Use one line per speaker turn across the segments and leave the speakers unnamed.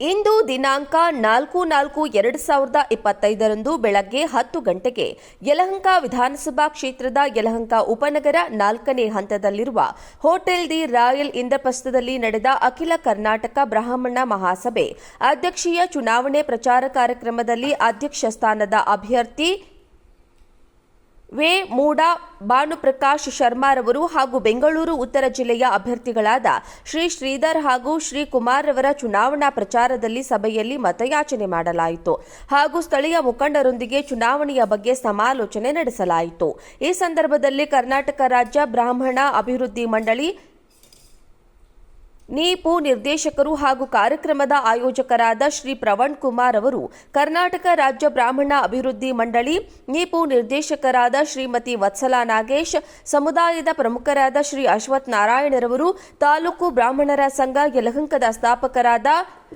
ಇಂದು ದಿನಾಂಕ ನಾಲ್ಕು ನಾಲ್ಕು ಎರಡು ಸಾವಿರದ ಇಪ್ಪತ್ತೈದರಂದು ಬೆಳಗ್ಗೆ ಹತ್ತು ಗಂಟೆಗೆ ಯಲಹಂಕ ವಿಧಾನಸಭಾ ಕ್ಷೇತ್ರದ ಯಲಹಂಕ ಉಪನಗರ ನಾಲ್ಕನೇ ಹಂತದಲ್ಲಿರುವ ಹೋಟೆಲ್ ದಿ ರಾಯಲ್ ಇಂದ್ರಪ್ರಸ್ಥದಲ್ಲಿ ನಡೆದ ಅಖಿಲ ಕರ್ನಾಟಕ ಬ್ರಾಹ್ಮಣ ಮಹಾಸಭೆ ಅಧ್ಯಕ್ಷೀಯ ಚುನಾವಣೆ ಪ್ರಚಾರ ಕಾರ್ಯಕ್ರಮದಲ್ಲಿ ಅಧ್ಯಕ್ಷ ಸ್ಥಾನದ ಅಭ್ಯರ್ಥಿ ವೇ ಮೂಡಾ ಭಾನುಪ್ರಕಾಶ್ ಶರ್ಮಾರವರು ಹಾಗೂ ಬೆಂಗಳೂರು ಉತ್ತರ ಜಿಲ್ಲೆಯ ಅಭ್ಯರ್ಥಿಗಳಾದ ಶ್ರೀ ಶ್ರೀಧರ್ ಹಾಗೂ ಶ್ರೀ ಕುಮಾರ್ ರವರ ಚುನಾವಣಾ ಪ್ರಚಾರದಲ್ಲಿ ಸಭೆಯಲ್ಲಿ ಮತಯಾಚನೆ ಮಾಡಲಾಯಿತು ಹಾಗೂ ಸ್ಥಳೀಯ ಮುಖಂಡರೊಂದಿಗೆ ಚುನಾವಣೆಯ ಬಗ್ಗೆ ಸಮಾಲೋಚನೆ ನಡೆಸಲಾಯಿತು. ಈ ಸಂದರ್ಭದಲ್ಲಿ ಕರ್ನಾಟಕ ರಾಜ್ಯ ಬ್ರಾಹ್ಮಣ ಅಭಿವೃದ್ಧಿ ಮಂಡಳಿ ನೀಪು ನಿರ್ದೇಶಕರು ಹಾಗೂ ಕಾರ್ಯಕ್ರಮದ ಆಯೋಜಕರಾದ ಶ್ರೀ ಪ್ರವಣ್ ಕುಮಾರ್ ಅವರು ಕರ್ನಾಟಕ ರಾಜ್ಯ ಬ್ರಾಹ್ಮಣ ಅಭಿವೃದ್ಧಿ ಮಂಡಳಿ, ನೀಪು ನಿರ್ದೇಶಕರಾದ ಶ್ರೀಮತಿ ವತ್ಸಲಾ ನಾಗೇಶ್, ಸಮುದಾಯದ ಪ್ರಮುಖರಾದ ಶ್ರೀ ಅಶ್ವಥ್ ನಾರಾಯಣರವರು, ತಾಲೂಕು ಬ್ರಾಹ್ಮಣರ ಸಂಘ ಯಲಹಂಕದ ಸ್ಥಾಪಕರಾದ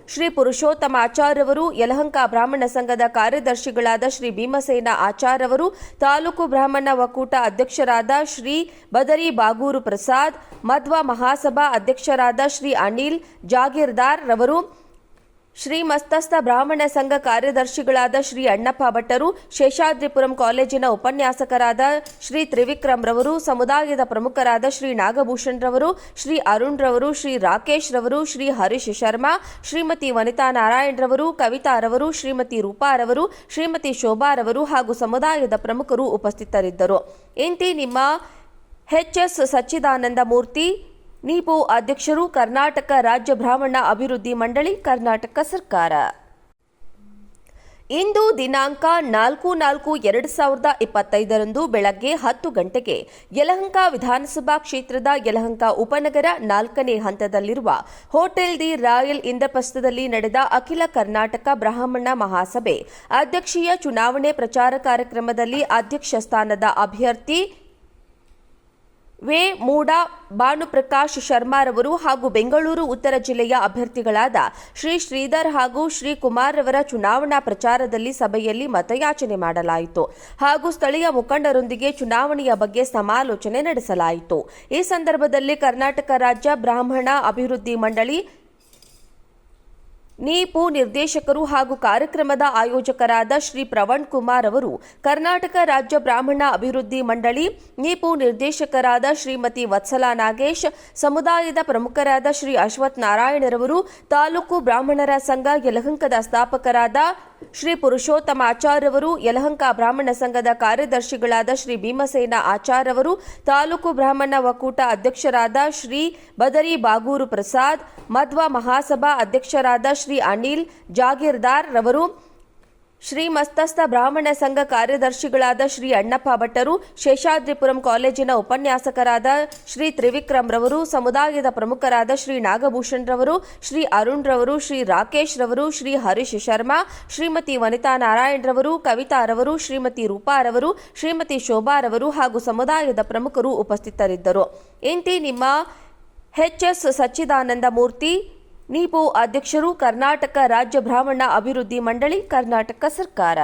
ಶ್ರೀ ಪುರುಷೋತ್ತಮ ಆಚಾರ್ಯವರು, ಯಲಹಂಕ ಬ್ರಾಹ್ಮಣ ಸಂಘದ ಕಾರ್ಯದರ್ಶಿಗಳಾದ ಶ್ರೀ ಭೀಮಸೇನ ಆಚಾರ್ಯವರು, ತಾಲೂಕು ಬ್ರಾಹ್ಮಣ ಒಕ್ಕೂಟ ಅಧ್ಯಕ್ಷರಾದ ಶ್ರೀ ಬದರಿ ಬಾಗೂರು ಪ್ರಸಾದ್, ಮಧ್ವ ಮಹಾಸಭಾ ಅಧ್ಯಕ್ಷರಾದ ಶ್ರೀ ಅನಿಲ್ ಜಾಗೀರ್ದಾರ್ ರವರು ಶ್ರೀ ಮಸ್ತಸ್ಥ ಬ್ರಾಹ್ಮಣ ಸಂಘ ಕಾರ್ಯದರ್ಶಿಗಳಾದ ಶ್ರೀ ಅಣ್ಣಪ್ಪ ಭಟ್ಟರು, ಶೇಷಾದ್ರಿಪುರಂ ಕಾಲೇಜಿನ ಉಪನ್ಯಾಸಕರಾದ ಶ್ರೀ ತ್ರಿವಿಕ್ರಮ್ ರವರು, ಸಮುದಾಯದ ಪ್ರಮುಖರಾದ ಶ್ರೀ ನಾಗಭೂಷಣ್ ರವರು, ಶ್ರೀ ಅರುಣ್ ರವರು, ಶ್ರೀ ರಾಕೇಶ್ ರವರು, ಶ್ರೀ ಹರೀಶ್ ಶರ್ಮಾ, ಶ್ರೀಮತಿ ವನಿತಾ ನಾರಾಯಣ್ ರವರು, ಕವಿತಾ ರವರು, ಶ್ರೀಮತಿ ರೂಪಾ ರವರು, ಶ್ರೀಮತಿ ಶೋಭಾ ರವರು ಹಾಗೂ ಸಮುದಾಯದ ಪ್ರಮುಖರು ಉಪಸ್ಥಿತರಿದ್ದರು. ಇಂತಿ ನಿಮ್ಮ ಎಚ್ ಎಸ್ ಸಚ್ಚಿದಾನಂದ ಮೂರ್ತಿ ನೀಪು ಅಧ್ಯಕ್ಷರು ಕರ್ನಾಟಕ ರಾಜ್ಯ ಬ್ರಾಹ್ಮಣ ಅಭಿವೃದ್ಧಿ ಮಂಡಳಿ, ಕರ್ನಾಟಕ ಸರ್ಕಾರ. ಇಂದು ದಿನಾಂಕ ನಾಲ್ಕು ನಾಲ್ಕು ಎರಡು ಸಾವಿರದ ಇಪ್ಪತ್ತೈದರಂದು ಬೆಳಗ್ಗೆ ಹತ್ತು ಗಂಟೆಗೆ ಯಲಹಂಕ ವಿಧಾನಸಭಾ ಕ್ಷೇತ್ರದ ಯಲಹಂಕ ಉಪನಗರ ನಾಲ್ಕನೇ ಹಂತದಲ್ಲಿರುವ ಹೋಟೆಲ್ ದಿ ರಾಯಲ್ ಇಂದ್ರಪ್ರಸ್ಥದಲ್ಲಿ ನಡೆದ ಅಖಿಲ ಕರ್ನಾಟಕ ಬ್ರಾಹ್ಮಣ ಮಹಾಸಭೆ ಅಧ್ಯಕ್ಷೀಯ ಚುನಾವಣೆ ಪ್ರಚಾರ ಕಾರ್ಯಕ್ರಮದಲ್ಲಿ ಅಧ್ಯಕ್ಷ ಸ್ಥಾನದ ಅಭ್ಯರ್ಥಿ ವೇ ಮೂಡಾ ಭಾನುಪ್ರಕಾಶ್ ಶರ್ಮಾರವರು ಹಾಗೂ ಬೆಂಗಳೂರು ಉತ್ತರ ಜಿಲ್ಲೆಯ ಅಭ್ಯರ್ಥಿಗಳಾದ ಶ್ರೀ ಶ್ರೀಧರ್ ಹಾಗೂ ಶ್ರೀ ಕುಮಾರ್ ರವರ ಚುನಾವಣಾ ಪ್ರಚಾರದಲ್ಲಿ ಸಭೆಯಲ್ಲಿ ಮತಯಾಚನೆ ಮಾಡಲಾಯಿತು ಹಾಗೂ ಸ್ಥಳೀಯ ಮುಖಂಡರೊಂದಿಗೆ ಚುನಾವಣೆಯ ಬಗ್ಗೆ ಸಮಾಲೋಚನೆ ನಡೆಸಲಾಯಿತು. ಈ ಸಂದರ್ಭದಲ್ಲಿ ಕರ್ನಾಟಕ ರಾಜ್ಯ ಬ್ರಾಹ್ಮಣ ಅಭಿವೃದ್ಧಿ ಮಂಡಳಿ ನೀಪು ನಿರ್ದೇಶಕರು ಹಾಗೂ ಕಾರ್ಯಕ್ರಮದ ಆಯೋಜಕರಾದ ಶ್ರೀ ಪ್ರವಣ್ ಕುಮಾರ್ ಅವರು ಕರ್ನಾಟಕ ರಾಜ್ಯ ಬ್ರಾಹ್ಮಣ ಅಭಿವೃದ್ಧಿ ಮಂಡಳಿ, ನೀಪು ನಿರ್ದೇಶಕರಾದ ಶ್ರೀಮತಿ ವತ್ಸಲಾ ನಾಗೇಶ್, ಸಮುದಾಯದ ಪ್ರಮುಖರಾದ ಶ್ರೀ ಅಶ್ವಥ್ ನಾರಾಯಣರವರು, ತಾಲೂಕು ಬ್ರಾಹ್ಮಣರ ಸಂಘ ಯಲಹಂಕದ ಸ್ಥಾಪಕರಾದ ಶ್ರೀ ಪುರುಷೋತ್ತಮ ಆಚಾರ್ಯವರು ಯಲಹಂಕ ಬ್ರಾಹ್ಮಣ ಸಂಘದ ಕಾರ್ಯದರ್ಶಿಗಳಾದ ಶ್ರೀ ಭೀಮಸೇನ ಆಚಾರ್ಯವರು ತಾಲೂಕು ಬ್ರಾಹ್ಮಣ ಒಕ್ಕೂಟ ಅಧ್ಯಕ್ಷರಾದ ಶ್ರೀ ಬದರಿ ಬಾಗೂರು ಪ್ರಸಾದ್, ಮಧ್ವ ಮಹಾಸಭಾ ಅಧ್ಯಕ್ಷರಾದ ಶ್ರೀ ಅನಿಲ್ ಜಾಗೀರ್ದಾರ್ ರವರು ಶ್ರೀ ಮಸ್ತಸ್ಥ ಬ್ರಾಹ್ಮಣ ಸಂಘ ಕಾರ್ಯದರ್ಶಿಗಳಾದ ಶ್ರೀ ಅಣ್ಣಪ್ಪ ಭಟ್ಟರು, ಶೇಷಾದ್ರಿಪುರಂ ಕಾಲೇಜಿನ ಉಪನ್ಯಾಸಕರಾದ ಶ್ರೀ ತ್ರಿವಿಕ್ರಮ್ ರವರು, ಸಮುದಾಯದ ಪ್ರಮುಖರಾದ ಶ್ರೀ ನಾಗಭೂಷಣ್ ರವರು, ಶ್ರೀ ಅರುಣ್ ರವರು, ಶ್ರೀ ರಾಕೇಶ್ ರವರು, ಶ್ರೀ ಹರೀಶ್ ಶರ್ಮಾ, ಶ್ರೀಮತಿ ವನಿತಾ ನಾರಾಯಣ್ ರವರು, ಕವಿತಾ ರವರು, ಶ್ರೀಮತಿ ರೂಪಾ ರವರು, ಶ್ರೀಮತಿ ಶೋಭಾ ರವರು ಹಾಗೂ ಸಮುದಾಯದ ಪ್ರಮುಖರು ಉಪಸ್ಥಿತರಿದ್ದರು. ಇಂತಿ ನಿಮ್ಮ ಎಚ್ ಎಸ್ ಸಚ್ಚಿದಾನಂದ ಮೂರ್ತಿ ನೀಪು ಅಧ್ಯಕ್ಷರು ಕರ್ನಾಟಕ ರಾಜ್ಯ ಬ್ರಾಹ್ಮಣ ಅಭಿವೃದ್ಧಿ ಮಂಡಳಿ ಕರ್ನಾಟಕ ಸರ್ಕಾರ.